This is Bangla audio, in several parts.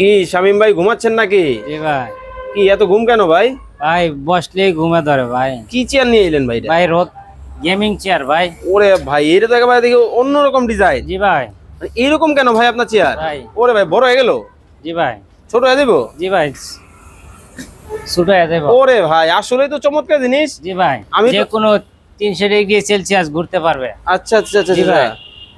কি শামিম ভাই ঘুমাচ্ছেন নাকি? ভাই। কি এত ঘুম কেন ভাই? ভাই বসলেই ঘুমে ধরে ভাই। কি চেয়ার নিয়ে এলেন ভাই ভাই রোদ গেমিং চেয়ার ভাই। ওরে ভাই এটা তো একেবারে দেখি অন্যরকম ডিজাইন জি ভাই। এইরকম কেন ভাই আপনার চেয়ার ভাই। ওরে ভাই বড় হয়ে গেল? জি ভাই। ছোট হয়ে দেবো জি ভাই ছুটো দেব ওরে ভাই আসলেই তো চমৎকার জিনিস। জি ভাই আমি যে কোনো তিনশো ডিগ্রি সেলসিয়াস ঘুরতে পারবে। আচ্ছা আচ্ছা আচ্ছা জি আচ্ছা। ভাই।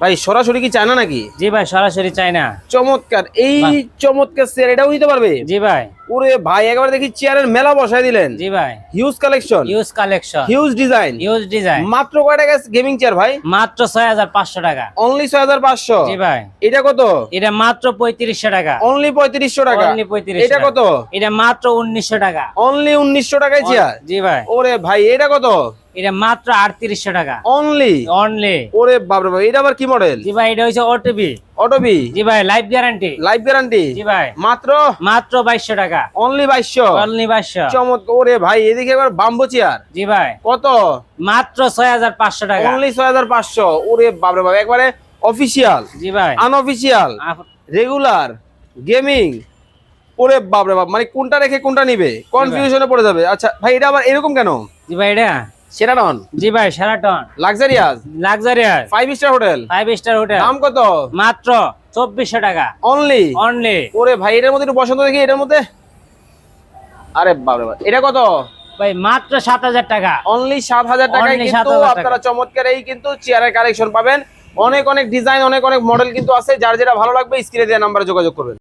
ভাই সরাসরি কি চায় না নাকি? জি ভাই সরাসরি চাই না। চমৎকার। এই চমৎকার চেয়ার এটাও নিতে পারবে? জি ভাই। ওরে ভাই একবার দেখি চেয়ারের মেলা বসায় দিলেন। জি ভাই। Huge collection huge collection huge design huge design মাত্র কয় টাকা গেমিং চেয়ার ভাই? মাত্র ছয় হাজার পাঁচশো টাকা। অনলি ছয় হাজার পাঁচশো? জি ভাই। এটা কত? এটা মাত্র পঁয়ত্রিশশো টাকা। অনলি পঁয়ত্রিশশো টাকা। Only 3500 এটা কত? এটা মাত্র উনিশশো টাকা। অনলি উনিশশো টাকায় চেয়ার জি ভাই। ওরে ভাই এটা কত? এটা মাত্র আটত্রিশশো টাকা। অনলি অনলি ওরে বাপরে ভাই এটা আবার কি মডেল জি ভাই এটা হচ্ছে ওটিপি অটোবি জি ভাই লাইফ গ্যারান্টি লাইফ গ্যারান্টি জি ভাই। মাত্র? মাত্র বাইশশো টাকা। অনলি বাইশশো? অনলি বাইশশো। চমৎকার ওরে ভাই এদিকে এবার বাম্বো চেয়ার জি ভাই। কত? মাত্র ছয় হাজার পাঁচশো টাকা। অনলি ছয় হাজার পাঁচশো। ওরে বাপরে বাপ একবারে অফিসিয়াল জি ভাই। আনঅফিসিয়াল আপ- রেগুলার গেমিং ওরে বাপরে বাপ মানে কোনটা রেখে কোনটা নিবে? কনফিউশনে পড়ে যাবে। আচ্ছা ভাই এটা আবার এরকম কেন? জি ভাই এটা সেটা নন জি ভাই Sheraton luxurious luxurious five star hotel five star hotel দাম কত? মাত্র চব্বিশশো টাকা। অনলি অনলি ওরে ভাই এটার মধ্যে একটু বসন্ত দেখি এটার মধ্যে? আরে বাপরে বাপ এটা কত? ভাই মাত্র সাত হাজার টাকা। অনলি সাত হাজার টাকায় কিন্তু 7,000 টাকা। আপনারা চমৎকার এই কিন্তু চেয়ারের কালেকশন পাবেন। অনেক অনেক ডিজাইন অনেক অনেক মডেল কিন্তু আছে। যার যেটা ভালো লাগবে স্ক্রিনে দেওয়া নাম্বারে যোগাযোগ করবেন।